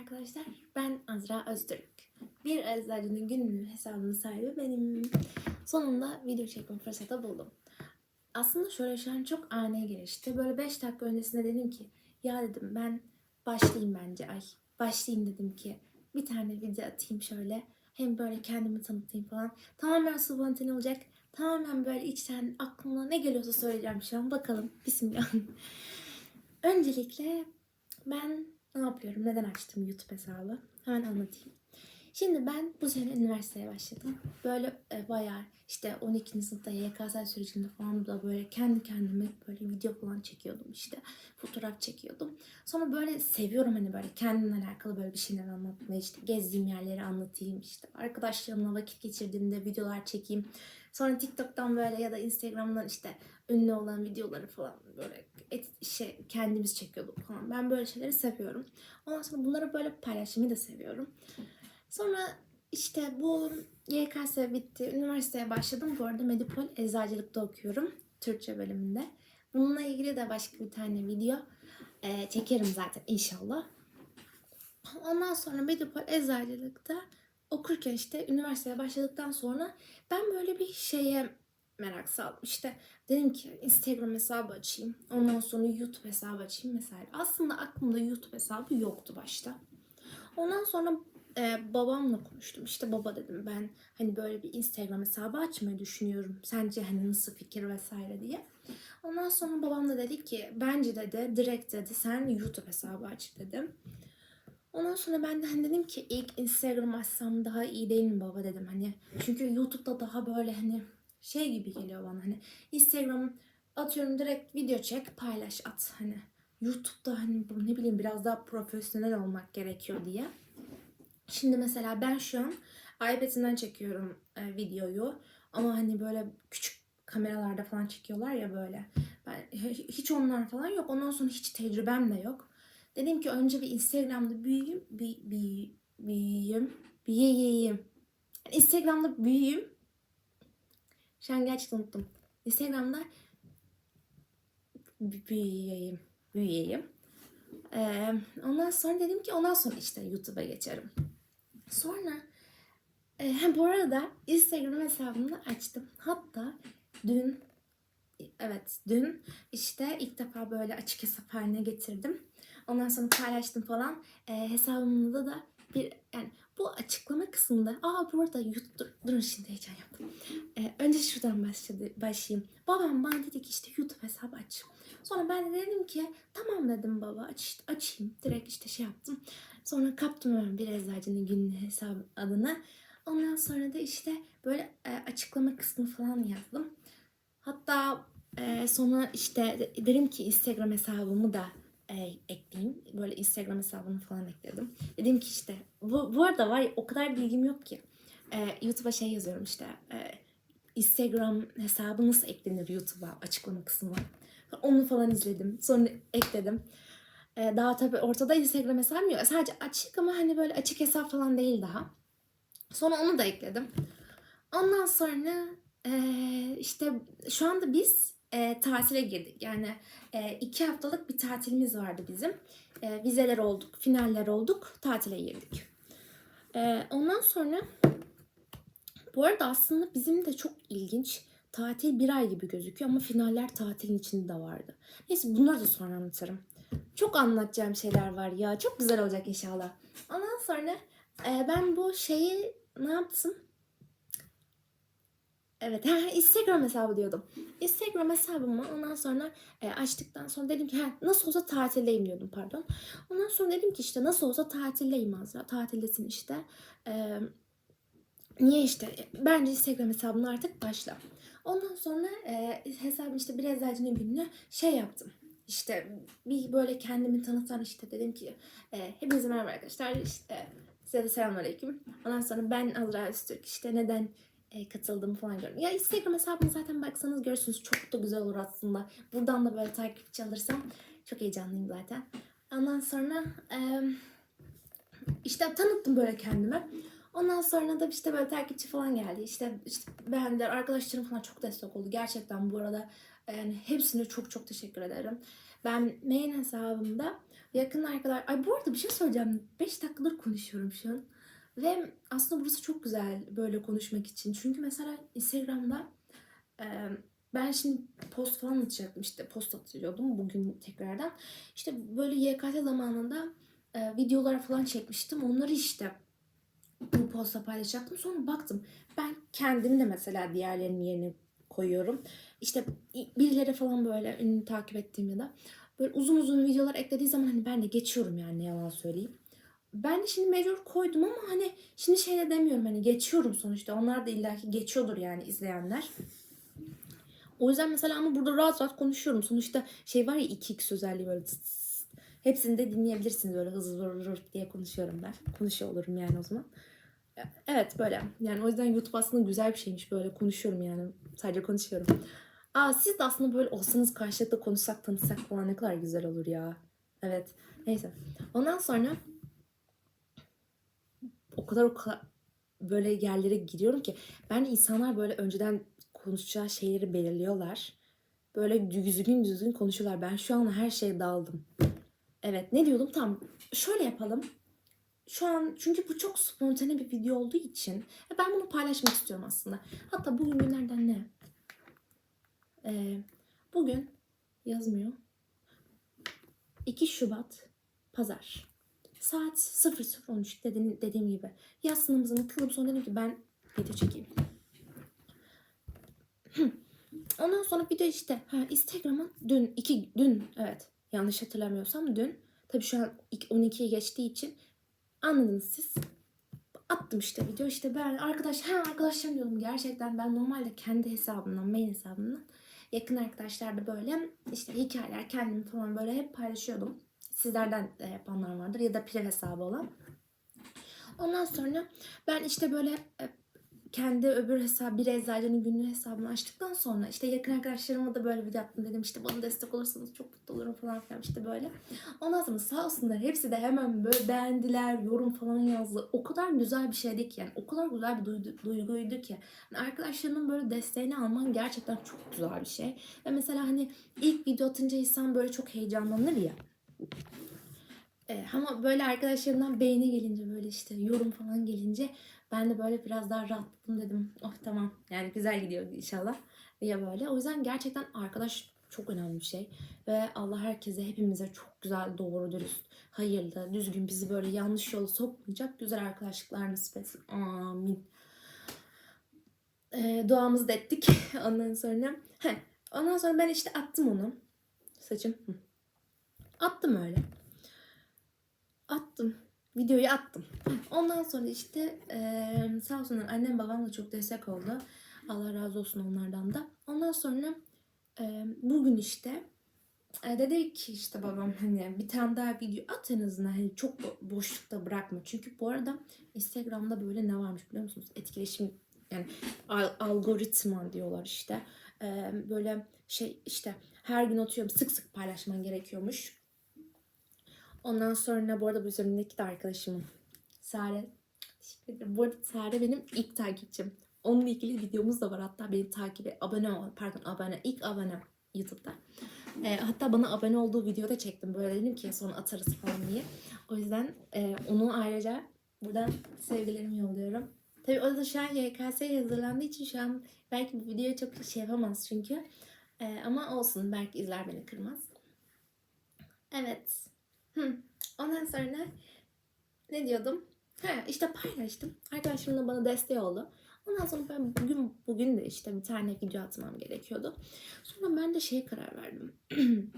arkadaşlar. Ben Azra Öztürk. Bir Eczacının günlüğü hesabının sahibi benim. Sonunda video çekme fırsatı buldum. Aslında şöyle şu çok ani gelişti. Böyle 5 dakika öncesinde dedim ki ya dedim ben başlayayım bence ay. Başlayayım dedim ki bir tane video atayım şöyle. Hem böyle kendimi tanıtayım falan. Tamamen spontane olacak. Tamamen böyle içten aklıma ne geliyorsa söyleyeceğim şu an. Bakalım. Bismillah. Öncelikle ben ne yapıyorum? Neden açtım YouTube hesabı? Hemen anlatayım. Şimdi ben bu sene üniversiteye başladım. Böyle e, bayağı işte 12. sınıfta YKS sürecinde falan da böyle kendi kendime böyle video falan çekiyordum işte. Fotoğraf çekiyordum. Sonra böyle seviyorum hani böyle kendimle alakalı böyle bir şeyler anlatmayı işte gezdiğim yerleri anlatayım işte. Arkadaşlarımla vakit geçirdiğimde videolar çekeyim. Sonra TikTok'tan böyle ya da Instagram'dan işte ünlü olan videoları falan böyle et, şey, kendimiz çekiyorduk falan. Ben böyle şeyleri seviyorum. Ondan sonra bunları böyle paylaşmayı da seviyorum. Sonra işte bu YKS bitti. Üniversiteye başladım. Bu arada Medipol Eczacılıkta okuyorum. Türkçe bölümünde. Bununla ilgili de başka bir tane video e, çekerim zaten inşallah. Ondan sonra Medipol Eczacılıkta okurken işte üniversiteye başladıktan sonra ben böyle bir şeye merak saldım. İşte dedim ki Instagram hesabı açayım. Ondan sonra YouTube hesabı açayım mesela. Aslında aklımda YouTube hesabı yoktu başta. Ondan sonra e, babamla konuştum. İşte baba dedim ben hani böyle bir Instagram hesabı açmayı düşünüyorum. Sence hani nasıl fikir vesaire diye. Ondan sonra babam da dedi ki bence dedi direkt dedi sen YouTube hesabı aç dedim. Ondan sonra ben de hani dedim ki ilk Instagram açsam daha iyi değil mi baba dedim hani. Çünkü YouTube'da daha böyle hani şey gibi geliyor bana hani Instagram atıyorum direkt video çek paylaş at hani. YouTube'da hani ne bileyim biraz daha profesyonel olmak gerekiyor diye. Şimdi mesela ben şu an iPad'inden çekiyorum e, videoyu. Ama hani böyle küçük kameralarda falan çekiyorlar ya böyle. Ben hiç onlar falan yok. Ondan sonra hiç tecrübem de yok. Dedim ki önce bir Instagram'da büyüyeyim, bir, bir, büyüyeyim, büyüyeyim. Yani Instagram'da büyüyeyim. Şu an gerçekten unuttum. Instagram'da büyüyeyim, büyüyeyim. Ee, ondan sonra dedim ki ondan sonra işte YouTube'a geçerim. Sonra e, hem bu arada Instagram hesabımı da açtım. Hatta dün evet dün işte ilk defa böyle açık hesap haline getirdim. Ondan sonra paylaştım falan. E, hesabımda da bir yani bu açıklama kısmında aa bu arada YouTube dur, durun şimdi heyecan yaptım. E, önce şuradan başladı, başlayayım. Babam bana dedi ki işte YouTube hesabı aç. Sonra ben de dedim ki tamam dedim baba aç, açayım. Direkt işte şey yaptım. Sonra kaptım hemen bir eczacının günlüğü hesabı adını. Ondan sonra da işte böyle e, açıklama kısmı falan yazdım. Hatta e, sonra işte dedim ki Instagram hesabımı da e, ekleyeyim. Böyle Instagram hesabını falan ekledim. Dedim ki işte bu, bu arada var ya, o kadar bilgim yok ki. E, YouTube'a şey yazıyorum işte e, Instagram hesabı nasıl eklenir YouTube'a açıklama kısmı var. Onu falan izledim. Sonra ekledim. Ee, daha tabii ortada Instagram hesabım yok. Sadece açık ama hani böyle açık hesap falan değil daha. Sonra onu da ekledim. Ondan sonra e, işte şu anda biz e, tatile girdik. Yani e, iki haftalık bir tatilimiz vardı bizim. E, vizeler olduk, finaller olduk, tatile girdik. E, ondan sonra bu arada aslında bizim de çok ilginç. Tatil bir ay gibi gözüküyor ama finaller tatilin içinde de vardı. Neyse bunları da sonra anlatırım. Çok anlatacağım şeyler var ya. Çok güzel olacak inşallah. Ondan sonra e, ben bu şeyi ne yaptım? Evet, Instagram hesabı diyordum. Instagram hesabımı ondan sonra e, açtıktan sonra dedim ki ha, nasıl olsa tatildeyim diyordum pardon. Ondan sonra dedim ki işte nasıl olsa tatildeyim Azra. Tatildesin işte. E, niye işte? Bence Instagram hesabını artık başla. Ondan sonra e, hesabım işte bir eczacının gününe şey yaptım. İşte bir böyle kendimi tanıtan işte dedim ki e, hepinize merhaba arkadaşlar işte size de selamünaleyküm. Ondan sonra ben Azra Öztürk işte neden e, falan görüyorum. Ya Instagram hesabımı zaten baksanız görürsünüz çok da güzel olur aslında. Buradan da böyle takipçi alırsam çok heyecanlıyım zaten. Ondan sonra işte tanıttım böyle kendime. Ondan sonra da işte böyle takipçi falan geldi. İşte, işte beğendiler. Arkadaşlarım falan çok destek oldu. Gerçekten bu arada yani hepsine çok çok teşekkür ederim. Ben main hesabımda Yakın arkadaş... Ay bu arada bir şey söyleyeceğim. 5 dakikadır konuşuyorum şu an. Ve aslında burası çok güzel böyle konuşmak için. Çünkü mesela Instagram'da e, ben şimdi post falan atacaktım. işte post atıyordum bugün tekrardan. İşte böyle YKT zamanında e, videolar falan çekmiştim. Onları işte bu posta paylaşacaktım. Sonra baktım. Ben kendimi de mesela diğerlerinin yerine koyuyorum. İşte birileri falan böyle ünlü takip ettiğim ya da böyle uzun uzun videolar eklediği zaman hani ben de geçiyorum yani ne yalan söyleyeyim. Ben de şimdi mecbur koydum ama hani şimdi şey de demiyorum hani geçiyorum sonuçta. Onlar da illaki geçiyordur yani izleyenler. O yüzden mesela ama burada rahat rahat konuşuyorum. Sonuçta şey var ya 2x özelliği böyle tıs tıs. Hepsini de dinleyebilirsiniz böyle hızlı hızlı diye konuşuyorum ben. Konuşuyor olurum yani o zaman. Evet böyle. Yani o yüzden YouTube aslında güzel bir şeymiş. Böyle konuşuyorum yani. Sadece konuşuyorum. Aa siz de aslında böyle olsanız karşılıklı konuşsak tanışsak falan ne kadar güzel olur ya. Evet. Neyse. Ondan sonra kadar o kadar böyle yerlere giriyorum ki bence insanlar böyle önceden konuşacağı şeyleri belirliyorlar. Böyle düzgün düzgün konuşuyorlar. Ben şu an her şeye daldım. Evet ne diyordum? Tamam şöyle yapalım. Şu an çünkü bu çok spontane bir video olduğu için ben bunu paylaşmak istiyorum aslında. Hatta bugün günlerden ne? Ee, bugün yazmıyor. 2 Şubat Pazar. Saat 00.13 dediğim, dediğim gibi. Yaz sınavımızın kılıp sonra dedim ki ben video çekeyim. Ondan sonra bir de işte ha, Instagram'a dün iki dün evet yanlış hatırlamıyorsam dün tabii şu an 12'ye geçtiği için anladınız siz. Attım işte video işte ben arkadaş ha arkadaşlarım diyordum gerçekten ben normalde kendi hesabımdan main hesabımdan yakın arkadaşlar da böyle işte hikayeler kendimi falan böyle hep paylaşıyordum. Sizlerden de yapanlar vardır ya da pirev hesabı olan. Ondan sonra ben işte böyle e, kendi öbür hesabı bir eczacının günlüğü hesabını açtıktan sonra işte yakın arkadaşlarıma da böyle video attım dedim işte bana destek olursanız çok mutlu olurum falan filan işte böyle. Ondan sonra sağ olsunlar hepsi de hemen böyle beğendiler yorum falan yazdı. O kadar güzel bir şeydi ki yani o kadar güzel bir duygu, duyguydu ki. Yani arkadaşlarının böyle desteğini alman gerçekten çok güzel bir şey. Ve mesela hani ilk video atınca insan böyle çok heyecanlanır ya. E, ama böyle arkadaşlarımdan beğeni gelince böyle işte yorum falan gelince ben de böyle biraz daha rahatladım dedim. Oh tamam yani güzel gidiyor inşallah diye böyle. O yüzden gerçekten arkadaş çok önemli bir şey. Ve Allah herkese hepimize çok güzel, doğru, dürüst, hayırlı, düzgün bizi böyle yanlış yola sokmayacak güzel arkadaşlıklar nasip etsin. Amin. E, duamızı da ettik. Ondan sonra heh, ondan sonra ben işte attım onu. Saçım. Hı. Attım öyle. Attım. Videoyu attım. Ondan sonra işte e, sağ olsunlar annem babam da çok destek oldu. Allah razı olsun onlardan da. Ondan sonra e, bugün işte e, dedi ki işte babam hani bir tane daha video at en azından hani çok bo- boşlukta bırakma. Çünkü bu arada Instagram'da böyle ne varmış biliyor musunuz? Etkileşim yani al- algoritma diyorlar işte. E, böyle şey işte her gün atıyorum sık sık paylaşman gerekiyormuş. Ondan sonra bu arada bu üzerindeki de arkadaşım Sare. Teşekkür ederim. Bu arada Sare benim ilk takipçim. Onunla ilgili videomuz da var. Hatta beni takibe abone ol. Pardon abone. ilk abone YouTube'da. E, hatta bana abone olduğu videoda çektim. Böyle dedim ki sonra atarız falan diye. O yüzden e, onu ayrıca buradan sevgilerimi yolluyorum. Tabii o da şu an YKS'ye hazırlandığı için şu an belki bu videoyu çok şey yapamaz çünkü. E, ama olsun belki izler beni kırmaz. Evet. Hı. Ondan sonra ne diyordum? Ha, işte paylaştım. Arkadaşım da bana desteği oldu. Ondan sonra ben bugün bugün de işte bir tane video atmam gerekiyordu. Sonra ben de şeye karar verdim.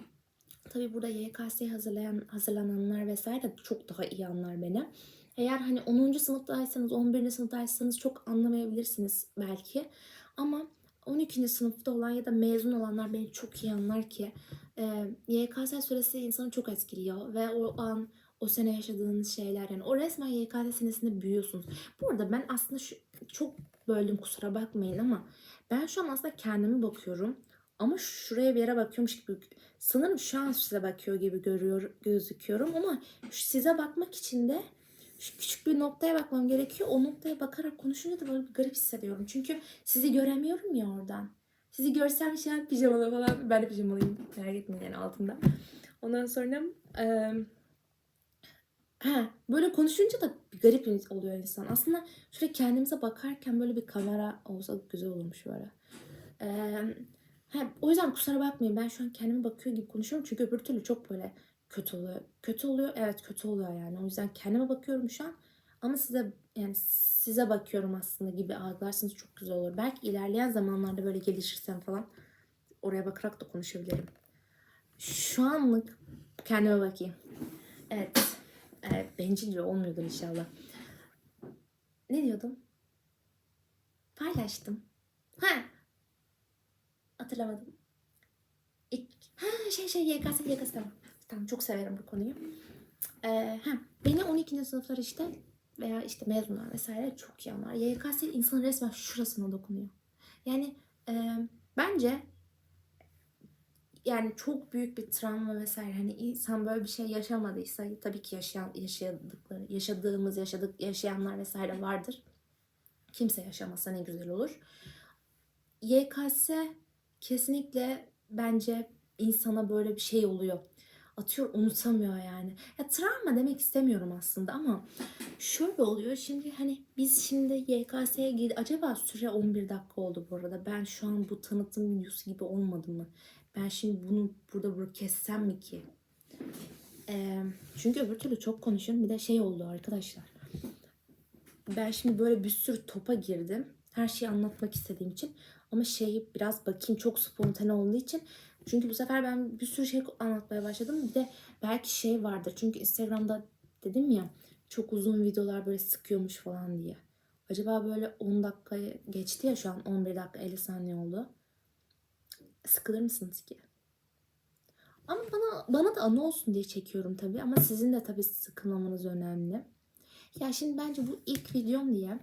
Tabii burada YKS'ye hazırlayan, hazırlananlar vesaire de çok daha iyi anlar beni. Eğer hani 10. sınıftaysanız, 11. sınıftaysanız çok anlamayabilirsiniz belki. Ama 12. sınıfta olan ya da mezun olanlar beni çok iyi anlar ki e, YKS süresi insanı çok etkiliyor ve o an o sene yaşadığınız şeyler yani o resmen YKS senesinde büyüyorsunuz. Bu arada ben aslında şu, çok böldüm kusura bakmayın ama ben şu an aslında kendime bakıyorum ama şuraya bir yere bakıyormuş gibi sanırım şu an size bakıyor gibi görüyor gözüküyorum ama size bakmak için de şu küçük bir noktaya bakmam gerekiyor. O noktaya bakarak konuşunca da böyle bir garip hissediyorum. Çünkü sizi göremiyorum ya oradan. Sizi görsem şu an pijamalı falan. Ben de pijamalıyım. Merak etmeyin yani altında. Ondan sonra eee Ha, böyle konuşunca da bir garip oluyor insan. Aslında şöyle kendimize bakarken böyle bir kamera olsa güzel olurmuş böyle. Ee, ha, o yüzden kusura bakmayın ben şu an kendime bakıyor gibi konuşuyorum. Çünkü öbür türlü çok böyle kötü oluyor. Kötü oluyor evet kötü oluyor yani. O yüzden kendime bakıyorum şu an. Ama size yani size bakıyorum aslında gibi algılarsanız çok güzel olur. Belki ilerleyen zamanlarda böyle gelişirsem falan oraya bakarak da konuşabilirim. Şu anlık kendime bakayım. Evet. evet bencilce olmuyordur inşallah. Ne diyordum? Paylaştım. Ha. Hatırlamadım. İlk, ha şey şey YKS YKS tamam. Tamam çok severim bu konuyu. Ee, ha, beni 12. sınıflar işte veya işte mezunlar vesaire çok iyi anlar. YKS insanın resmen şurasına dokunuyor. Yani e, bence yani çok büyük bir travma vesaire hani insan böyle bir şey yaşamadıysa tabii ki yaşayan yaşadıkları yaşadığımız yaşadık yaşayanlar vesaire vardır. Kimse yaşamasa ne güzel olur. YKS kesinlikle bence insana böyle bir şey oluyor. Atıyor unutamıyor yani. Ya travma demek istemiyorum aslında ama şöyle oluyor şimdi hani biz şimdi YKS'ye girdi. Acaba süre 11 dakika oldu bu arada. Ben şu an bu tanıtım videosu gibi olmadı mı? Ben şimdi bunu burada burada kessem mi ki? Ee, çünkü öbür türlü çok konuşuyorum. Bir de şey oldu arkadaşlar. Ben şimdi böyle bir sürü topa girdim. Her şeyi anlatmak istediğim için. Ama şeyi biraz bakayım çok spontane olduğu için. Çünkü bu sefer ben bir sürü şey anlatmaya başladım. Bir de belki şey vardı. Çünkü Instagram'da dedim ya çok uzun videolar böyle sıkıyormuş falan diye. Acaba böyle 10 dakikayı geçti ya şu an 11 dakika 50 saniye oldu. Sıkılır mısınız ki? Ama bana bana da anı olsun diye çekiyorum tabii ama sizin de tabii sıkılmamanız önemli. Ya şimdi bence bu ilk videom diye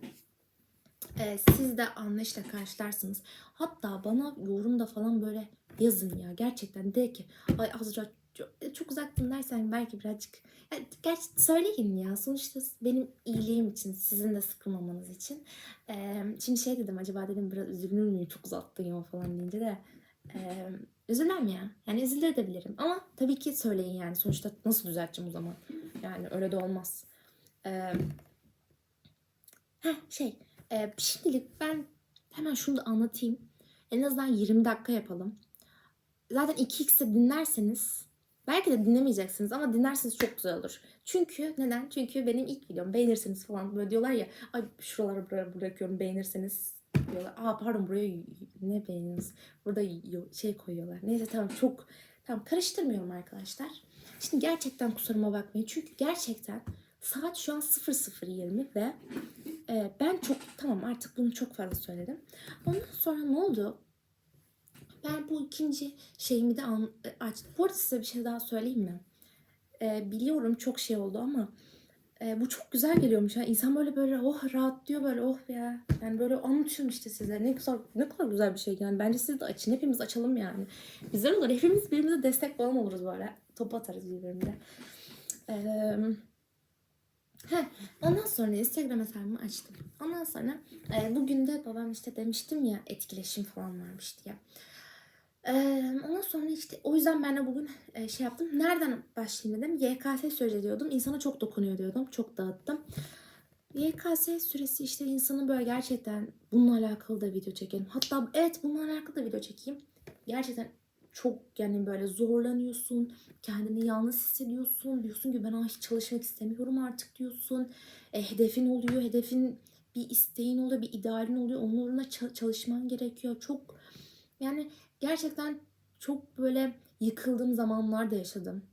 e, siz de anlayışla karşılarsınız. Hatta bana yorumda falan böyle yazın ya gerçekten de ki ay Azra çok, çok uzaktın dersen belki birazcık ya, gerçi söyleyin ya sonuçta benim iyiliğim için sizin de sıkılmamanız için. E, şimdi şey dedim acaba dedim biraz üzülür müyüm çok uzattın ya falan deyince de ee, üzülmem ya. Yani üzülür de bilirim. Ama tabii ki söyleyin yani. Sonuçta nasıl düzelteceğim o zaman? Yani öyle de olmaz. Ee, heh, şey. E, şimdilik ben hemen şunu da anlatayım. En azından 20 dakika yapalım. Zaten 2x'e dinlerseniz belki de dinlemeyeceksiniz ama dinlerseniz çok güzel olur. Çünkü neden? Çünkü benim ilk videom beğenirseniz falan böyle diyorlar ya ay şuralara buraya bırakıyorum beğenirseniz diyorlar. Aa pardon buraya ne beğeniyorsunuz? Burada şey koyuyorlar. Neyse tamam çok tamam karıştırmıyorum arkadaşlar. Şimdi gerçekten kusuruma bakmayın. Çünkü gerçekten saat şu an 00.20 ve e, ben çok tamam artık bunu çok fazla söyledim. Ondan sonra ne oldu? Ben bu ikinci şeyimi de an, açtım. Bu arada size bir şey daha söyleyeyim mi? E, biliyorum çok şey oldu ama e, bu çok güzel geliyormuş. Yani insan böyle böyle oh rahat diyor böyle oh ya. Yani böyle anlatıyorum işte size. Ne güzel ne kadar güzel bir şey yani. Bence siz de açın. Hepimiz açalım yani. Güzel olur. Hepimiz birbirimize destek falan oluruz böyle. Top atarız birbirimize. Ee, heh, ondan sonra Instagram hesabımı açtım. Ondan sonra e, bugün de babam işte demiştim ya etkileşim falan varmış diye. Ee, ondan sonra işte o yüzden ben de bugün e, şey yaptım. Nereden başlayayım dedim. YKS süreci diyordum. İnsana çok dokunuyor diyordum. Çok dağıttım. YKS süresi işte insanın böyle gerçekten bununla alakalı da video çekelim. Hatta evet bununla alakalı da video çekeyim. Gerçekten çok yani böyle zorlanıyorsun. Kendini yalnız hissediyorsun. Diyorsun ki ben hiç çalışmak istemiyorum artık diyorsun. E, hedefin oluyor. Hedefin bir isteğin oluyor. Bir idealin oluyor. Onun uğruna çalışman gerekiyor. Çok yani gerçekten çok böyle yıkıldığım zamanlar da yaşadım.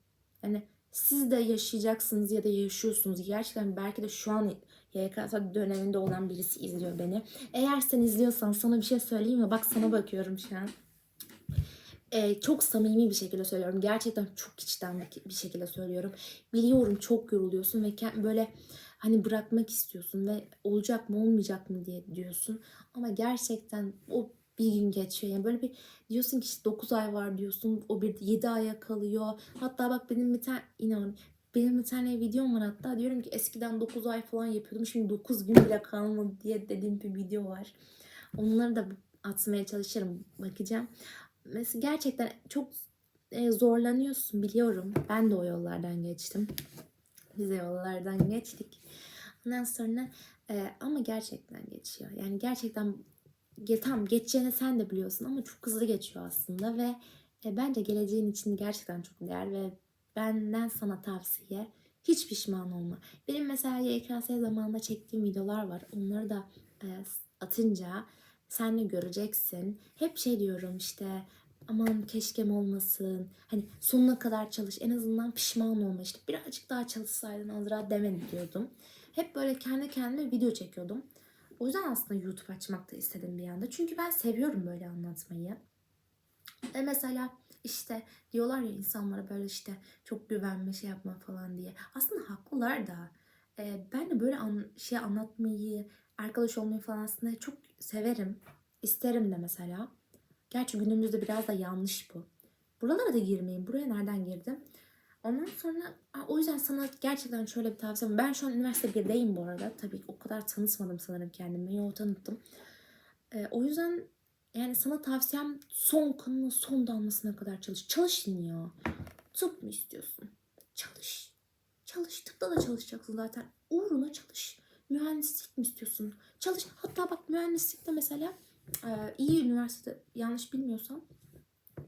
Yani siz de yaşayacaksınız ya da yaşıyorsunuz. Gerçekten belki de şu an YKS döneminde olan birisi izliyor beni. Eğer sen izliyorsan sana bir şey söyleyeyim mi? Bak sana bakıyorum şu an. Ee, çok samimi bir şekilde söylüyorum. Gerçekten çok içten bir şekilde söylüyorum. Biliyorum çok yoruluyorsun ve böyle hani bırakmak istiyorsun ve olacak mı olmayacak mı diye diyorsun. Ama gerçekten o bir gün geçiyor. Yani böyle bir diyorsun ki işte 9 ay var diyorsun. O bir 7 aya kalıyor. Hatta bak benim bir tane inan benim bir tane videom var hatta diyorum ki eskiden 9 ay falan yapıyordum. Şimdi 9 gün bile kalmadı diye dediğim bir video var. Onları da atmaya çalışırım. Bakacağım. Mesela gerçekten çok e, zorlanıyorsun biliyorum. Ben de o yollardan geçtim. Biz de yollardan geçtik. Ondan sonra e, ama gerçekten geçiyor. Yani gerçekten ge, tam geçeceğini sen de biliyorsun ama çok hızlı geçiyor aslında ve e, bence geleceğin için gerçekten çok değer ve benden sana tavsiye hiç pişman olma. Benim mesela YKS zamanında çektiğim videolar var. Onları da atınca sen de göreceksin. Hep şey diyorum işte aman keşkem olmasın. Hani sonuna kadar çalış. En azından pişman olma. İşte birazcık daha çalışsaydın Azra demedi diyordum. Hep böyle kendi kendime video çekiyordum. O yüzden aslında YouTube açmak da istedim bir anda. Çünkü ben seviyorum böyle anlatmayı. E mesela işte diyorlar ya insanlara böyle işte çok güvenme şey yapma falan diye. Aslında haklılar da. E, ben de böyle an, şey anlatmayı, arkadaş olmayı falan aslında çok severim. İsterim de mesela. Gerçi günümüzde biraz da yanlış bu. Buralara da girmeyin. Buraya nereden girdim? Ondan sonra o yüzden sana gerçekten şöyle bir tavsiyem. Ben şu an üniversite 1'deyim bu arada. Tabii o kadar tanıtmadım sanırım kendimi. Yo tanıttım. Ee, o yüzden yani sana tavsiyem son kanının son damlasına kadar çalış. Çalışın ya. Tıp mı istiyorsun? Çalış. Çalış. Tıpta da çalışacaksın zaten. Uğruna çalış. Mühendislik mi istiyorsun? Çalış. Hatta bak mühendislikte mesela iyi üniversite yanlış bilmiyorsam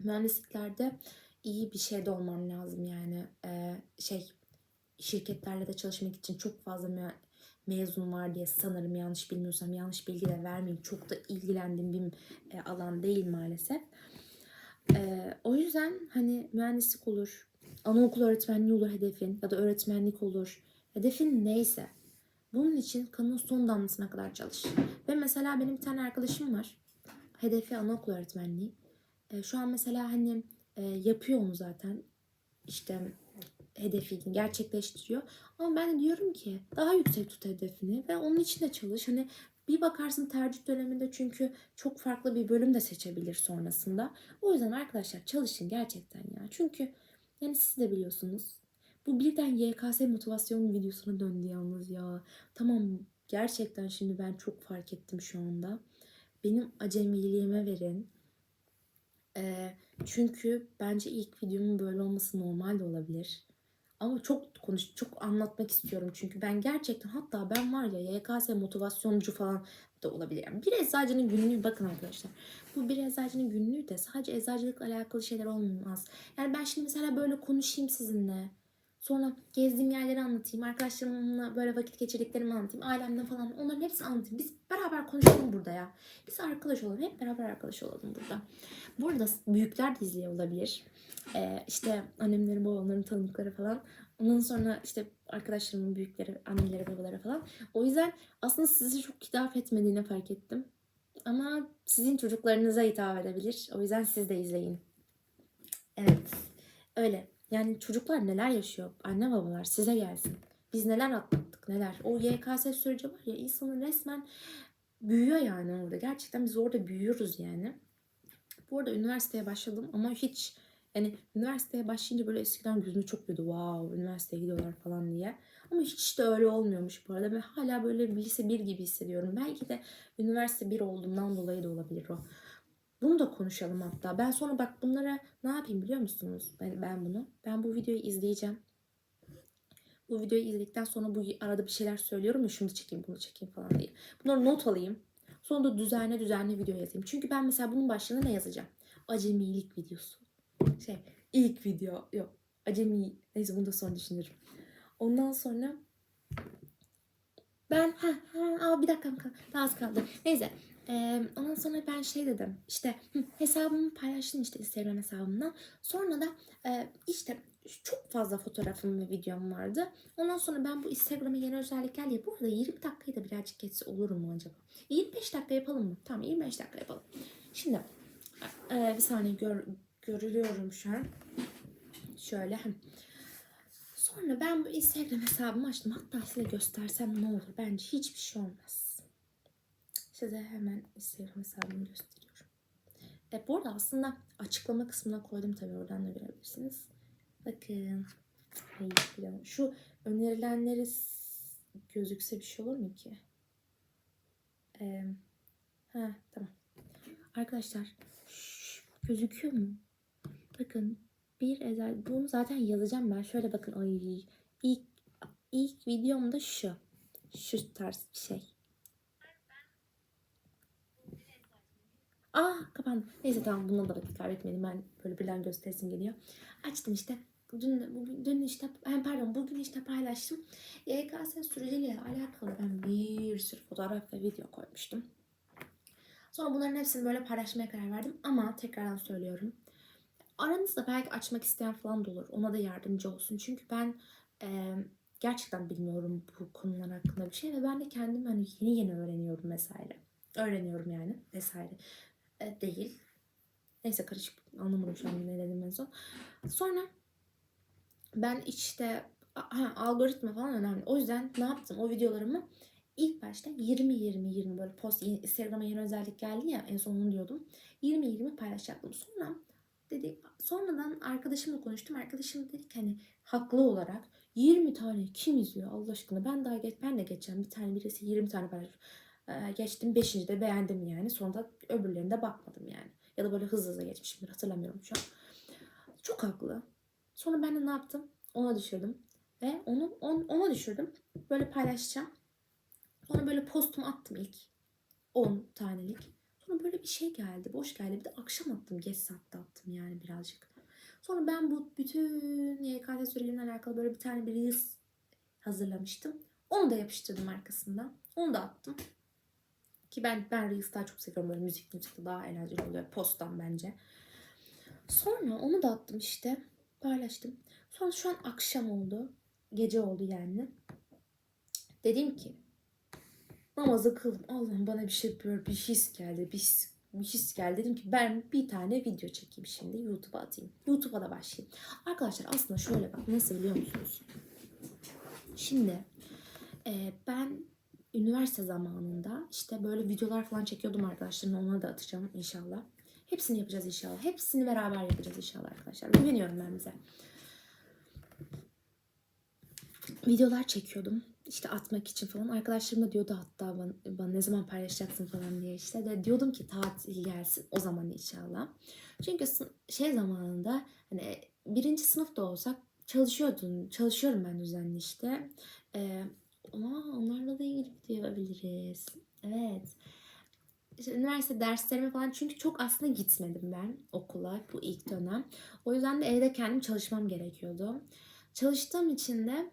mühendisliklerde iyi bir şeyde olmam lazım yani ee, şey şirketlerle de çalışmak için çok fazla me- mezun var diye sanırım yanlış bilmiyorsam yanlış bilgi de vermeyeyim çok da ilgilendiğim bir e, alan değil maalesef o yüzden hani mühendislik olur anaokul öğretmenliği olur hedefin ya da öğretmenlik olur hedefin neyse bunun için kanın son damlasına kadar çalış. Ve mesela benim bir tane arkadaşım var. Hedefi anaokul öğretmenliği. E, şu an mesela hani e, yapıyor onu zaten. İşte hedefini gerçekleştiriyor. Ama ben de diyorum ki daha yüksek tut hedefini ve onun için de çalış. Hani bir bakarsın tercih döneminde çünkü çok farklı bir bölüm de seçebilir sonrasında. O yüzden arkadaşlar çalışın gerçekten ya. Çünkü yani siz de biliyorsunuz bu birden YKS motivasyon videosuna döndü yalnız ya. Tamam gerçekten şimdi ben çok fark ettim şu anda. Benim acemiliğime verin. Ee, çünkü bence ilk videomun böyle olması normal de olabilir. Ama çok konuş, çok anlatmak istiyorum çünkü ben gerçekten hatta ben var ya YKS motivasyoncu falan da olabilir. Yani bir eczacının günlüğü bakın arkadaşlar. Bu bir eczacının günlüğü de sadece eczacılıkla alakalı şeyler olmaz. Yani ben şimdi mesela böyle konuşayım sizinle. Sonra gezdiğim yerleri anlatayım. Arkadaşlarımla böyle vakit geçirdiklerimi anlatayım. Ailemle falan onların hepsini anlatayım. Biz beraber konuşalım burada ya. Biz arkadaş olalım. Hep beraber arkadaş olalım burada. Burada büyükler de izliyor olabilir. Ee, işte annemlerin, babamların tanıdıkları falan. Ondan sonra işte arkadaşlarımın büyükleri, anneleri, babaları falan. O yüzden aslında sizi çok hitap etmediğini fark ettim. Ama sizin çocuklarınıza hitap edebilir. O yüzden siz de izleyin. Evet. Öyle. Yani çocuklar neler yaşıyor? Anne babalar size gelsin. Biz neler atlattık neler. O YKS süreci var ya insanın resmen büyüyor yani orada. Gerçekten biz orada büyüyoruz yani. Bu arada üniversiteye başladım ama hiç yani üniversiteye başlayınca böyle eskiden gözüme çok geliyordu. Wow üniversiteye gidiyorlar falan diye. Ama hiç de öyle olmuyormuş bu arada. Ve hala böyle lise 1 gibi hissediyorum. Belki de üniversite 1 olduğumdan dolayı da olabilir o. Bunu da konuşalım hatta. Ben sonra bak bunlara ne yapayım biliyor musunuz? Ben, ben bunu. Ben bu videoyu izleyeceğim. Bu videoyu izledikten sonra bu arada bir şeyler söylüyorum ya şunu çekeyim bunu çekeyim falan diye. Bunları not alayım. Sonra da düzenli düzenli video yazayım. Çünkü ben mesela bunun başlığına ne yazacağım? Acemilik videosu. Şey ilk video yok. Acemi neyse bunu da sonra düşünürüm. Ondan sonra ben ha ha bir dakika daha az kaldı. Neyse ee, ondan sonra ben şey dedim işte hesabımı paylaştım işte Instagram hesabımdan. Sonra da e, işte çok fazla fotoğrafım ve videom vardı. Ondan sonra ben bu Instagram'a yeni özellikler diye bu arada 20 dakikayı da birazcık geçse olur mu acaba? 25 dakika yapalım mı? Tamam 25 dakika yapalım. Şimdi e, bir saniye gör, görülüyorum şu an. Şöyle. Sonra ben bu Instagram hesabımı açtım. Hatta size göstersem ne olur? Bence hiçbir şey olmaz. Size hemen Instagram hesabımı gösteriyorum. E, bu arada aslında açıklama kısmına koydum tabii oradan da görebilirsiniz. Bakın. Şu önerilenleri gözükse bir şey olur mu ki? Ee, ha tamam. Arkadaşlar şş, gözüküyor mu? Bakın bir ezel bunu zaten yazacağım ben. Şöyle bakın ay ilk ilk videom da şu. Şu tarz bir şey. Aa kapandı. Neyse tamam bununla da vakit kaybetmedim. Ben böyle birden gösteresim geliyor. Açtım işte. Dün, bugün, dün işte pardon bugün işte paylaştım. YKS süreciyle alakalı ben bir sürü fotoğraf ve video koymuştum. Sonra bunların hepsini böyle paylaşmaya karar verdim. Ama tekrardan söylüyorum. Aranızda belki açmak isteyen falan da olur. Ona da yardımcı olsun. Çünkü ben e, gerçekten bilmiyorum bu konular hakkında bir şey. Ve ben de kendim hani yeni yeni öğreniyorum vesaire. Öğreniyorum yani vesaire. E, değil. Neyse karışık anlamadım şu an ne dedim en son. Sonra ben işte ha, algoritma falan önemli. O yüzden ne yaptım? O videolarımı ilk başta 20-20-20 böyle post Instagram'a yeni özellik geldi ya en son onu diyordum. 20-20 paylaşacaktım. Sonra dedi sonradan arkadaşımla konuştum. Arkadaşım dedi ki hani haklı olarak 20 tane kim izliyor Allah aşkına ben daha geç ben de geçeceğim bir tane birisi 20 tane paylaş ee, geçtim 5. de beğendim yani. Sonra da öbürlerine bakmadım yani. Ya da böyle hızlı hızlı geçmişimdir hatırlamıyorum şu an. Çok haklı. Sonra ben de ne yaptım? Ona düşürdüm. Ve onu on, ona düşürdüm. Böyle paylaşacağım. Sonra böyle postumu attım ilk 10 tanelik. Sonra böyle bir şey geldi boş geldi. Bir de akşam attım geç saatte attım yani birazcık. Sonra ben bu bütün YKS süreleriyle alakalı böyle bir tane bir reels hazırlamıştım. Onu da yapıştırdım arkasından. Onu da attım. Ki ben ben reels daha çok seviyorum. Böyle müzik müzik daha eğlenceli oluyor. Posttan bence. Sonra onu da attım işte. Paylaştım. Sonra şu an akşam oldu. Gece oldu yani. Dedim ki namazı kıldım. Allah'ım bana bir şey böyle bir his geldi. Bir his bir his geldi. Dedim ki ben bir tane video çekeyim şimdi YouTube'a atayım. YouTube'a da başlayayım. Arkadaşlar aslında şöyle bak nasıl biliyor musunuz? Şimdi e, ben üniversite zamanında işte böyle videolar falan çekiyordum arkadaşlarımla onları da atacağım inşallah. Hepsini yapacağız inşallah. Hepsini beraber yapacağız inşallah arkadaşlar. Güveniyorum ben bize. Videolar çekiyordum işte atmak için falan. Arkadaşlarım da diyordu hatta bana, bana ne zaman paylaşacaksın falan diye işte. De diyordum ki tatil gelsin o zaman inşallah. Çünkü şey zamanında hani birinci sınıfta olsak çalışıyordum. Çalışıyorum ben düzenli işte. Ee, ama onlarla da ilgili video yapabiliriz. Evet. İşte üniversite derslerime falan çünkü çok aslında gitmedim ben okula bu ilk dönem. O yüzden de evde kendim çalışmam gerekiyordu. Çalıştığım için de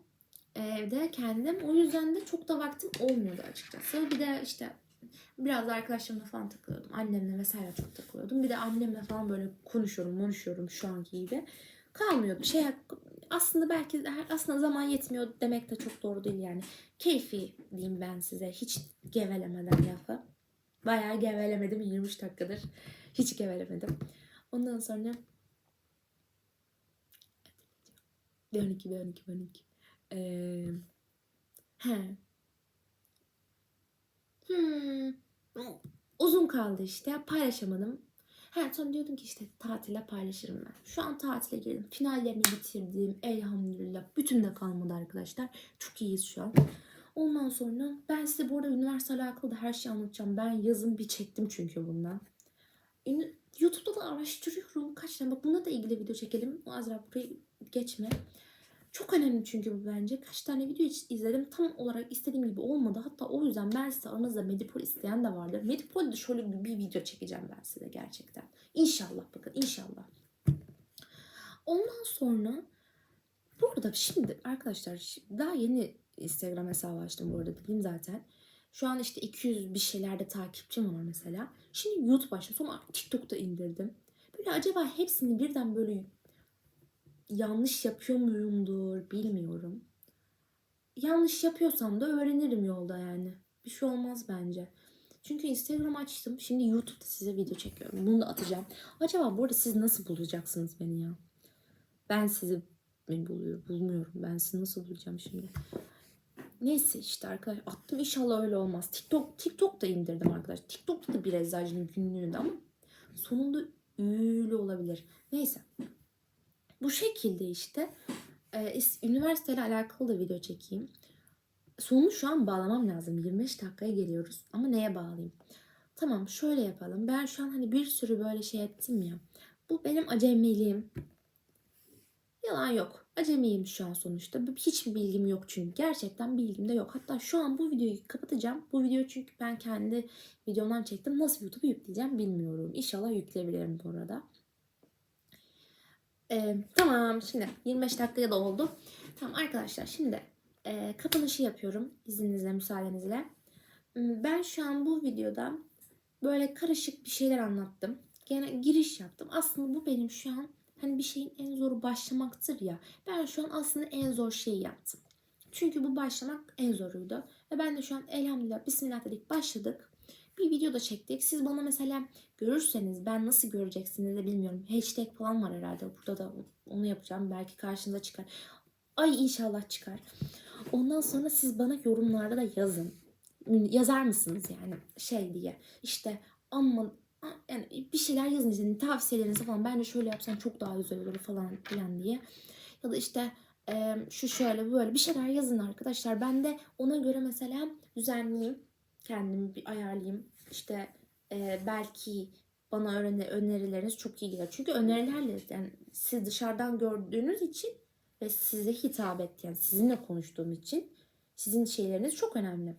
evde kendim. O yüzden de çok da vaktim olmuyordu açıkçası. Bir de işte biraz da arkadaşlarımla falan takılıyordum. Annemle vesaire çok takılıyordum. Bir de annemle falan böyle konuşuyorum, konuşuyorum şu anki gibi. Kalmıyordu. Şey aslında belki aslında zaman yetmiyor demek de çok doğru değil yani. Keyfi diyeyim ben size. Hiç gevelemeden lafı. Bayağı gevelemedim 23 dakikadır. Hiç gevelemedim. Ondan sonra B12, B12, B12. Ee, he. Hmm. Uzun kaldı işte. Paylaşamadım. He, sonra diyordum ki işte tatile paylaşırım ben. Şu an tatile girdim. Finallerimi bitirdim. Elhamdülillah. Bütün de kalmadı arkadaşlar. Çok iyiyiz şu an. Ondan sonra ben size bu arada üniversite alakalı da her şeyi anlatacağım. Ben yazın bir çektim çünkü bundan. YouTube'da da araştırıyorum. Kaç tane bak buna da ilgili video çekelim. Azra burayı geçme. Çok önemli çünkü bu bence. Kaç tane video izledim tam olarak istediğim gibi olmadı. Hatta o yüzden ben size aranızda Medipol isteyen de vardır. Medipol'de şöyle bir, video çekeceğim ben size gerçekten. İnşallah bakın inşallah. Ondan sonra bu arada şimdi arkadaşlar daha yeni Instagram hesabı açtım bu arada dedim zaten. Şu an işte 200 bir şeylerde takipçim var mesela. Şimdi YouTube açtım. Sonra TikTok'ta indirdim. Böyle acaba hepsini birden böyle yanlış yapıyor muyumdur bilmiyorum. Yanlış yapıyorsam da öğrenirim yolda yani. Bir şey olmaz bence. Çünkü Instagram açtım. Şimdi YouTube'da size video çekiyorum. Bunu da atacağım. Acaba burada siz nasıl bulacaksınız beni ya? Ben sizi mi buluyorum? Bulmuyorum. Ben sizi nasıl bulacağım şimdi? Neyse işte arkadaşlar attım. İnşallah öyle olmaz. TikTok TikTok da indirdim arkadaşlar. TikTok'ta da bir eczacının günlüğünde ama sonunda öyle olabilir. Neyse. Bu şekilde işte e, üniversiteyle alakalı da video çekeyim. Sonu şu an bağlamam lazım. 25 dakikaya geliyoruz. Ama neye bağlayayım? Tamam şöyle yapalım. Ben şu an hani bir sürü böyle şey ettim ya. Bu benim acemiliğim. Yalan yok. acemiyim şu an sonuçta. Hiç bilgim yok çünkü. Gerçekten bilgim de yok. Hatta şu an bu videoyu kapatacağım. Bu videoyu çünkü ben kendi videomdan çektim. Nasıl YouTube'a yükleyeceğim bilmiyorum. İnşallah yükleyebilirim bu arada. Ee, tamam şimdi 25 dakikaya da oldu. Tamam arkadaşlar şimdi e, kapanışı yapıyorum izninizle müsaadenizle. Ben şu an bu videoda böyle karışık bir şeyler anlattım. Gene giriş yaptım. Aslında bu benim şu an hani bir şeyin en zoru başlamaktır ya. Ben şu an aslında en zor şeyi yaptım. Çünkü bu başlamak en zoruydu. Ve ben de şu an elhamdülillah bismillah dedik başladık. Bir video da çektik. Siz bana mesela görürseniz ben nasıl göreceksiniz de bilmiyorum. Hashtag falan var herhalde. Burada da onu yapacağım. Belki karşınıza çıkar. Ay inşallah çıkar. Ondan sonra siz bana yorumlarda da yazın. Yazar mısınız yani şey diye. İşte ama yani bir şeyler yazın işte tavsiyelerinizi falan. Ben de şöyle yapsam çok daha güzel olur falan filan diye. Ya da işte şu şöyle böyle bir şeyler yazın arkadaşlar. Ben de ona göre mesela düzenleyeyim. Kendimi bir ayarlayayım. İşte e, belki bana öğrene, önerileriniz çok iyi gider. Çünkü önerilerle yani siz dışarıdan gördüğünüz için ve size hitap et yani sizinle konuştuğum için sizin şeyleriniz çok önemli.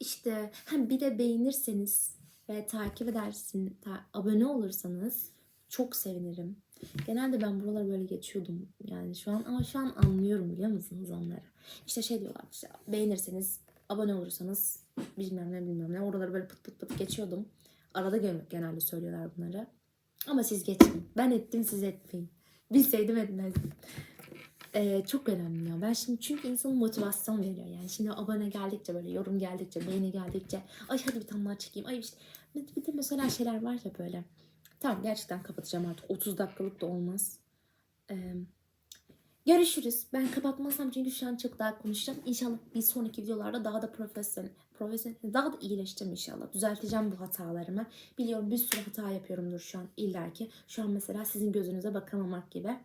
İşte hem bir de beğenirseniz ve takip edersiniz, ta- abone olursanız çok sevinirim. Genelde ben buraları böyle geçiyordum yani şu an ama şu an anlıyorum biliyor musunuz onları. İşte şey diyorlar işte beğenirseniz abone olursanız bilmem ne bilmem ne oraları böyle pıt pıt pıt geçiyordum. Arada gen- genelde söylüyorlar bunları. Ama siz geçmeyin. Ben ettim siz etmeyin. Bilseydim etmezdim. Ee, çok önemli ya. Ben şimdi çünkü insanın motivasyon veriyor yani. Şimdi abone geldikçe böyle yorum geldikçe, beğeni geldikçe ay hadi bir tane daha çekeyim. Ay işte bir de mesela şeyler var ya böyle. Tamam gerçekten kapatacağım artık. 30 dakikalık da olmaz. Ee, görüşürüz. Ben kapatmazsam çünkü şu an çok daha konuşacağım. İnşallah bir sonraki videolarda daha da profesyonel, profesyonel daha da iyileşeceğim inşallah. Düzelteceğim bu hatalarımı. Biliyorum bir sürü hata yapıyorumdur şu an illaki. Şu an mesela sizin gözünüze bakamamak gibi.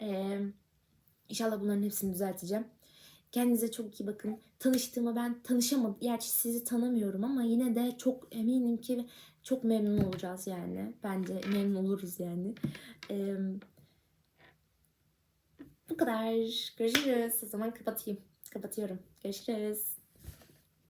Ee, İnşallah bunların hepsini düzelteceğim. Kendinize çok iyi bakın. Tanıştığıma ben tanışamadım. Gerçi sizi tanımıyorum ama yine de çok eminim ki çok memnun olacağız yani. Bence memnun oluruz yani. Ee, bu kadar. Görüşürüz. O zaman kapatayım. Kapatıyorum. Görüşürüz.